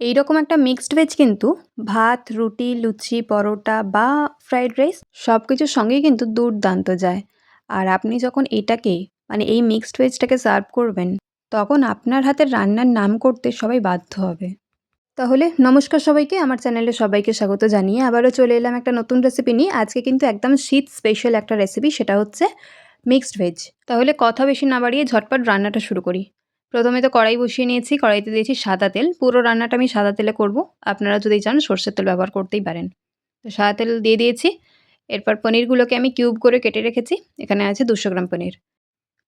এই রকম একটা মিক্সড ভেজ কিন্তু ভাত, রুটি, লুচি, পরোটা বা ফ্রাইড রাইস সব কিছুর সঙ্গেই কিন্তু দুর্দান্ত যায়। আর আপনি যখন এটাকে মানে এই মিক্সড ভেজটাকে সার্ভ করবেন, তখন আপনার হাতের রান্নার নাম করতে সবাই বাধ্য হবে। তাহলে নমস্কার সবাইকে, আমার চ্যানেলে সবাইকে স্বাগত জানিয়ে আবারও চলে এলাম একটা নতুন রেসিপি নিয়ে। আজকে কিন্তু একদম শীত স্পেশাল একটা রেসিপি সেটা হচ্ছে মিক্সড ভেজ তাহলে কথা বেশি না বাড়িয়ে ঝটপট রান্নাটা শুরু করি। প্রথমে তো কড়াই বসিয়ে নিয়েছি, কড়াইতে দিয়েছি সাদা তেল। পুরো রান্নাটা আমি সাদা তেলে করব। আপনারা যদি চান সর্ষের তেল ব্যবহার করতেই পারেন। তো সাদা তেল দিয়ে দিয়েছি। এরপর পনিরগুলোকে আমি কিউব করে কেটে রেখেছি। এখানে আছে দুশো গ্রাম পনির।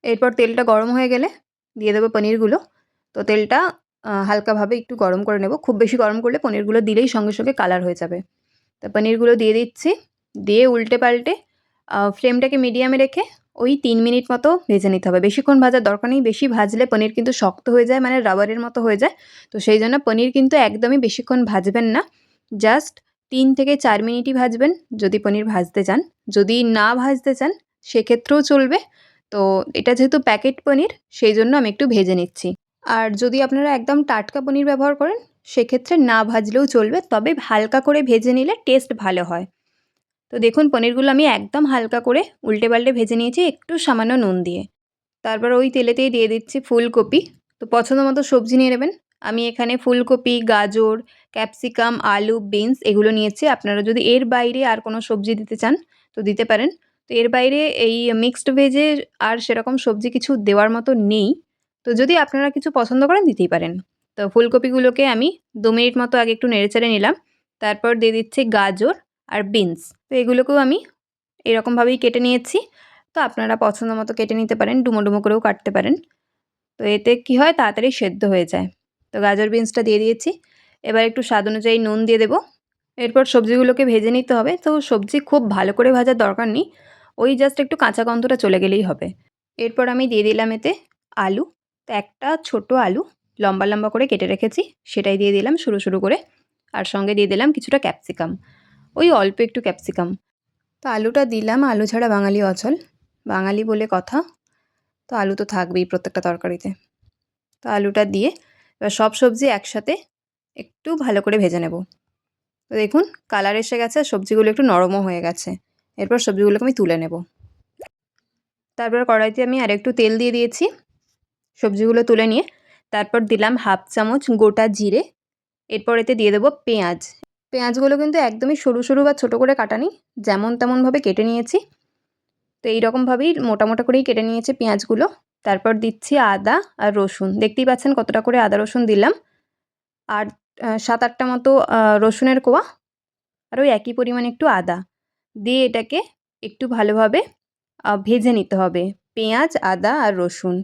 এরপর তেলটা গরম হয়ে গেলে দিয়ে দেবো পনিরগুলো। তো তেলটা হালকাভাবে একটু গরম করে নেব। খুব বেশি গরম করলে পনিরগুলো দিলেই সঙ্গে সঙ্গে কালার হয়ে যাবে। তো পনিরগুলো দিয়ে দিচ্ছি। দিয়ে উল্টে পাল্টে ফ্লেমটাকে মিডিয়ামে রেখে ওই তিন মিনিট মতো ভেজে নিতে হবে। বেশিক্ষণ ভাজার দরকার নেই। বেশি ভাজলে পনির কিন্তু শক্ত হয়ে যায় মানে রাবারের মতো হয়ে যায়। তো সেই জন্য পনির কিন্তু একদমই বেশিক্ষণ ভাজবেন না। জাস্ট তিন থেকে চার মিনিটই ভাজবেন যদি পনির ভাজতে চান। যদি না ভাজতে চান, সেক্ষেত্রেও চলবে। তো এটা যেহেতু প্যাকেট পনির, সেই জন্য আমি একটু ভেজে নিচ্ছি। আর যদি আপনারা একদম টাটকা পনির ব্যবহার করেন, সেক্ষেত্রে না ভাজলেও চলবে। তবে হালকা করে ভেজে নিলে টেস্ট ভালো হয়। তো দেখুন, পনিরগুলো আমি একদম হালকা করে উল্টে পাল্টে ভেজে নিয়েছি, একটু সামান্য নুন দিয়ে। তারপর ওই তেলেতেই দিয়ে দিচ্ছি ফুলকপি। তো পছন্দ মতো সবজি নিয়ে নেবেন। আমি এখানে ফুলকপি, গাজর, ক্যাপসিকাম, আলু, বিনস এগুলো নিয়েছি। আপনারা যদি এর বাইরে আর কোনো সবজি দিতে চান, তো দিতে পারেন। তো এর বাইরে এই মিক্সড ভেজে আর সেরকম সবজি কিছু দেওয়ার মতো নেই। তো যদি আপনারা কিছু পছন্দ করেন, দিতেই পারেন। তো ফুলকপিগুলোকে আমি দু মিনিট মতো আগে একটু নেড়েচেড়ে নিলাম। তারপর দিয়ে দিচ্ছি গাজর। আর বিনস তো এগুলোকেও আমি এরকমভাবেই কেটে নিয়েছি। তো আপনারা পছন্দ মতো কেটে নিতে পারেন, ডুমো ডুমো করেও কাটতে পারেন। তো এতে কি হয়? তাড়াতাড়ি সেদ্ধ হয়ে যায়। তো গাজর বিনসটা দিয়ে দিয়েছি। এবার একটু স্বাদ অনুযায়ী নুন দিয়ে দেবো। এরপর সবজিগুলোকে ভেজে নিতে হবে। তো সবজি খুব ভালো করে ভাজার দরকার নেই। ওই জাস্ট একটু কাঁচা গন্ধটা চলে গেলেই হবে। এরপর আমি দিয়ে দিলাম এতে আলু। তো একটা ছোট আলু, লম্বা লম্বা করে কেটে রেখেছি। সেটাই দিয়ে দিলাম শুরু শুরু করে। আর সঙ্গে দিয়ে দিলাম কিছুটা ক্যাপসিকাম ওই অল্প একটু ক্যাপসিকাম। তো আলুটা দিলাম, আলু ছাড়া বাঙালি অচল। বাঙালি বলে কথা, তো আলু তো থাকবেই প্রত্যেকটা তরকারিতে। তো আলুটা দিয়ে এবার সব সবজি একসাথে একটু ভালো করে ভেজে নেব। তো দেখুন, কালার এসে গেছে, সবজিগুলো একটু নরমও হয়ে গেছে। এরপর সবজিগুলোকে আমি তুলে নেব। তারপর কড়াইতে আমি আর একটু তেল দিয়ে দিয়েছি। সবজিগুলো তুলে নিয়ে তারপর দিলাম হাফ চামচ গোটা জিরে। এরপর এতে দিয়ে দেবো পেঁয়াজ। পেঁয়াজগুলো কিন্তু একদমই সরু সরু বা ছোটো করে কাটানি, যেমন তেমনভাবে কেটে নিয়েছি। তো এইরকমভাবেই মোটা মোটা করেই কেটে নিয়েছি পেঁয়াজগুলো। তারপর দিচ্ছি আদা আর রসুন। দেখতেই পাচ্ছেন কতটা করে আদা রসুন দিলাম। আর সাত আটটা মতো রসুনের কোয়া আর ওই একই পরিমাণে একটু আদা। দিয়ে এটাকে একটু ভালোভাবে ভেজে নিতে হবে। পেঁয়াজ, আদা আর রসুন।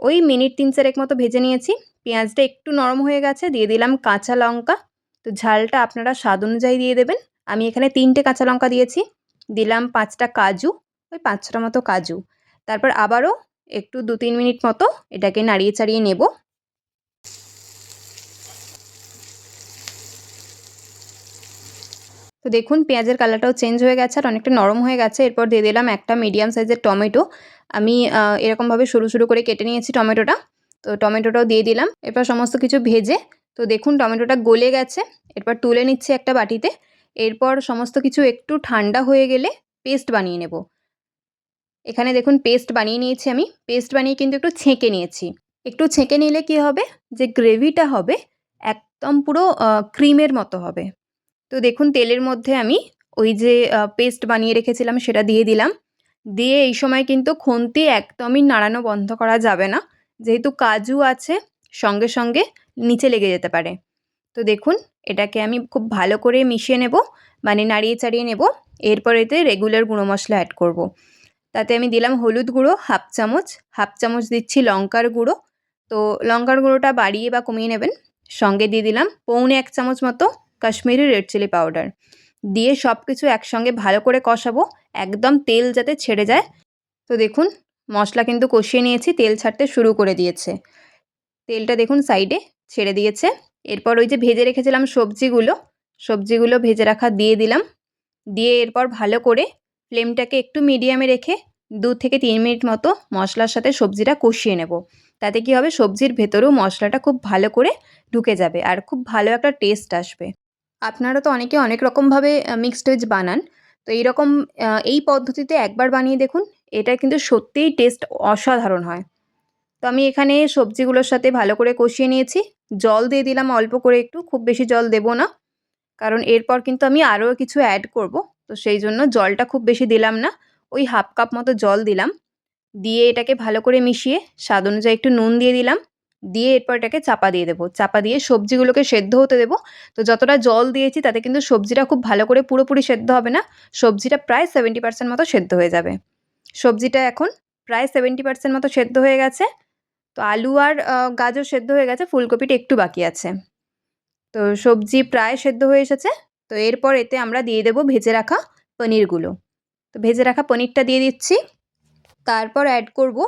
ওই মিনিট তিন চারেক মতো ভেজে নিয়েছি। পেঁয়াজটা একটু নরম হয়ে গেছে। দিয়ে দিলাম কাঁচা লঙ্কা। তো ঝালটা আপনারা স্বাদ অনুযায়ী দিয়ে দেবেন। আমি এখানে তিনটে কাঁচা লঙ্কা দিয়েছি। দিলাম পাঁচটা কাজু, ওই পাঁচটা মতো কাজু। তারপর আবারও একটু দু তিন মিনিট মতো এটাকে নাড়িয়ে চাড়িয়ে নেব। তো দেখুন, পেঁয়াজের কালারটাও চেঞ্জ হয়ে গেছে আর অনেকটা নরম হয়ে গেছে। এরপর দিয়ে দিলাম একটা মিডিয়াম সাইজের টমেটো। আমি এরকমভাবে সরু সরু করে কেটে নিয়েছি টমেটোটা। তো টমেটোটাও দিয়ে দিলাম। এরপর সমস্ত কিছু ভেজে তো দেখুন, টমেটোটা গলে গেছে। এরপর তুলে নিচ্ছি একটা বাটিতে। এরপর সমস্ত কিছু একটু ঠান্ডা হয়ে গেলে পেস্ট বানিয়ে নেব। এখানে দেখুন, পেস্ট বানিয়ে নিয়েছি আমি। পেস্ট বানিয়ে কিন্তু একটু ছেঁকে নিয়েছি। একটু ছেঁকে নিলে কি হবে? যে গ্রেভিটা হবে, একদম পুরো ক্রিমের মতো হবে। তো দেখুন, তেলের মধ্যে আমি ওই যে পেস্ট বানিয়ে রেখেছিলাম, সেটা দিয়ে দিলাম। দিয়ে এই সময় কিন্তু খুন্তি একদমই নাড়ানো বন্ধ করা যাবে না। যেহেতু কাজু আছে, সঙ্গে সঙ্গে নিচে লেগে যেতে পারে। তো দেখুন, এটাকে আমি খুব ভালো করে মিশিয়ে নেব মানে নাড়িয়ে চাড়িয়ে নেব। এরপর এতে রেগুলার গুঁড়ো মশলা অ্যাড করব। তাতে আমি দিলাম হলুদ গুঁড়ো হাফ চামচ হাফ চামচ দিচ্ছি লঙ্কার গুঁড়ো। তো লঙ্কার গুঁড়োটা বাড়িয়ে বা কমিয়ে নেবেন। সঙ্গে দিয়ে দিলাম পৌনে এক চামচ মতো কাশ্মীরি রেড চিলি পাউডার দিয়ে সব কিছু একসঙ্গে ভালো করে কষাবো, একদম তেল যাতে ছেড়ে যায়। তো দেখুন, মশলা কিন্তু কষিয়ে নিয়েছি, তেল ছাড়তে শুরু করে দিয়েছে। তেলটা দেখুন সাইডে ছেড়ে দিয়েছে। এরপর ওই যে ভেজে রেখেছিলাম সবজিগুলো সবজিগুলো ভেজে রাখা দিয়ে দিলাম। দিয়ে এরপর ভালো করে ফ্লেমটাকে একটু মিডিয়ামে রেখে দু থেকে তিন মিনিট মতো মশলার সাথে সবজিটা কষিয়ে নেব। তাতে কি হবে? সবজির ভেতরেও মশলাটা খুব ভালো করে ঢুকে যাবে আর খুব ভালো একটা টেস্ট আসবে। আপনারা তো অনেকে অনেক রকমভাবে মিক্সড ভেজ বানান। তো এইরকম এই পদ্ধতিতে একবার বানিয়ে দেখুন, এটা কিন্তু সত্যিই টেস্ট অসাধারণ হয়। তো আমি এখানে সবজিগুলোর সাথে ভালো করে কষিয়ে নিয়েছি। জল দিয়ে দিলাম অল্প করে একটু, খুব বেশি জল দেবো না। কারণ এরপর কিন্তু আমি আরও কিছু অ্যাড করব। তো সেই জন্য জলটা খুব বেশি দিলাম না, ওই হাফ কাপ মতো জল দিলাম। দিয়ে এটাকে ভালো করে মিশিয়ে, স্বাদ অনুযায়ী একটু নুন দিয়ে দিলাম। দিয়ে এরপর এটাকে চাপা দিয়ে দেবো। চাপা দিয়ে সবজিগুলোকে সেদ্ধ হতে দেবো। তো যতটা জল দিয়েছি তাতে কিন্তু সবজিটা খুব ভালো করে পুরোপুরি সেদ্ধ হবে না। সবজিটা প্রায় সেভেন্টি পার্সেন্ট মতো সেদ্ধ হয়ে যাবে। সবজিটা এখন প্রায় সেভেন্টি পার্সেন্ট মতো সেদ্ধ হয়ে গেছে। তো আলু আর গাজর সেদ্ধ হয়ে গেছে, ফুলকপিটা একটু বাকি আছে। তো সবজি প্রায় সেদ্ধ হয়ে এসেছে। তো এরপর এতে আমরা দিয়ে দেবো ভেজে রাখা পনিরগুলো। তো ভেজে রাখা পনিরটা দিয়ে দিচ্ছি। তারপর অ্যাড করব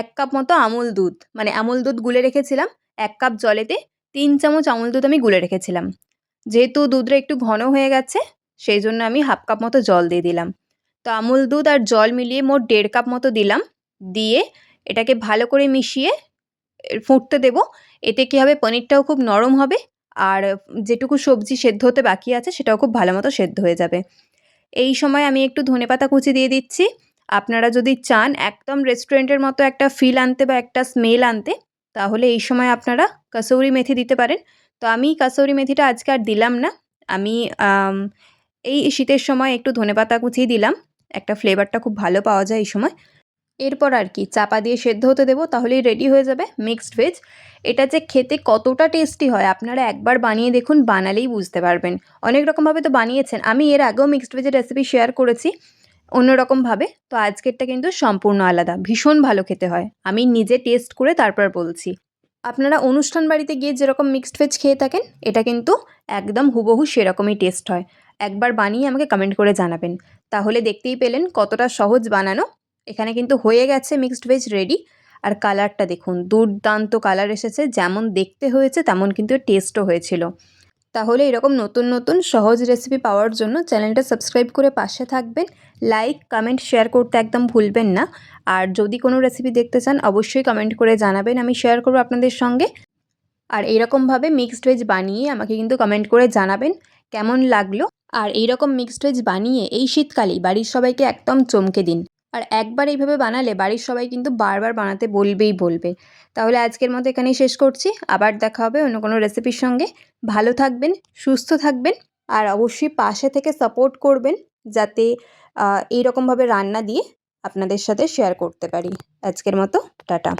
এক কাপ মতো আমুল দুধ। মানে আমুল দুধ গুলে রেখেছিলাম। এক কাপ জলেতে তিন চামচ আমুল দুধ আমি গুলে রেখেছিলাম। যেহেতু দুধটা একটু ঘন হয়ে গেছে, সেই জন্য আমি হাফ কাপ মতো জল দিয়ে দিলাম। তো আমুল দুধ আর জল মিলিয়ে মোট দেড় কাপ মতো দিলাম। দিয়ে এটাকে ভালো করে মিশিয়ে ফুটতে দেব। এতে কী হবে? পনিরটাও খুব নরম হবে আর যেটুকু সবজি সেদ্ধ হতে বাকি আছে সেটাও খুব ভালো মতো সেদ্ধ হয়ে যাবে। এই সময় আমি একটু ধনেপাতা কুচি দিয়ে দিচ্ছি। আপনারা যদি চান একদম রেস্টুরেন্টের মতো একটা ফিল আনতে বা একটা স্মেল আনতে, তাহলে এই সময় আপনারা কাসৌরি মেথি দিতে পারেন। তো আমি কাসৌরি মেথিটা আজকে আর দিলাম না। আমি এই শীতের সময় একটু ধনেপাতা কুচিয়ে দিলাম। একটা ফ্লেভারটা খুব ভালো পাওয়া যায় এই সময়। এরপর আর কি চাপা দিয়ে সেদ্ধ হতে দেবো, তাহলেই রেডি হয়ে যাবে মিক্সড ভেজ এটা যে খেতে কতটা টেস্টি হয়, আপনারা একবার বানিয়ে দেখুন, বানালেই বুঝতে পারবেন। অনেক রকমভাবে তো বানিয়েছেন, আমি এর আগেও মিক্সড ভেজের রেসিপি শেয়ার করেছি, অন্যরকমভাবে। তো আজকেরটা কিন্তু সম্পূর্ণ আলাদা, ভীষণ ভালো খেতে হয়, আমি নিজে টেস্ট করে তারপর বলছি। আপনারা অনুষ্ঠান বাড়িতে গিয়ে যেরকম মিক্সড ভেজ খেয়ে থাকেন, এটা কিন্তু একদম হুবহু সেরকমই টেস্ট হয়। একবার বানিয়ে আমাকে কমেন্ট করে জানাবেন। তাহলে দেখতেই পেলেন কতটা সহজ বানানো এখানে কিন্তু হয়ে গেছে মিক্সড ভেজ রেডি আর কালারটা দেখুন, দুর্দান্ত কালার এসেছে, যেমন দেখতে হয়েছে তেমন কিন্তু টেস্টও হয়েছিল। তাহলে এরকম নতুন নতুন সহজ রেসিপি পাওয়ার জন্য চ্যানেলটা সাবস্ক্রাইব করে পাশে থাকবেন। লাইক কমেন্ট শেয়ার করতে একদম ভুলবেন না। আর যদি কোনো রেসিপি দেখতে চান, অবশ্যই কমেন্ট করে জানাবেন, আমি শেয়ার করব আপনাদের সঙ্গে। আর এইরকমভাবে মিক্সড ভেজ বানিয়ে আমাকে কিন্তু কমেন্ট করে জানাবেন, কেমন লাগল? আর এইরকম মিক্সড ভেজ বানিয়ে এই শীতকালেই বাড়ির সবাইকে একদম চমকে দিন। আর একবার এইভাবে বানালে বাড়ির সবাই কিন্তু বারবার বানাতে বলবেই বলবে। তাহলে আজকের মতো এখানেই শেষ করছি। আবার দেখা হবে অন্য কোনো রেসিপির সঙ্গে। ভালো থাকবেন, সুস্থ থাকবেন আর অবশ্যই পাশে থেকে সাপোর্ট করবেন যাতে এইরকমভাবে রান্না দিয়ে আপনাদের সাথে শেয়ার করতে পারি। আজকের মতো, টাটা।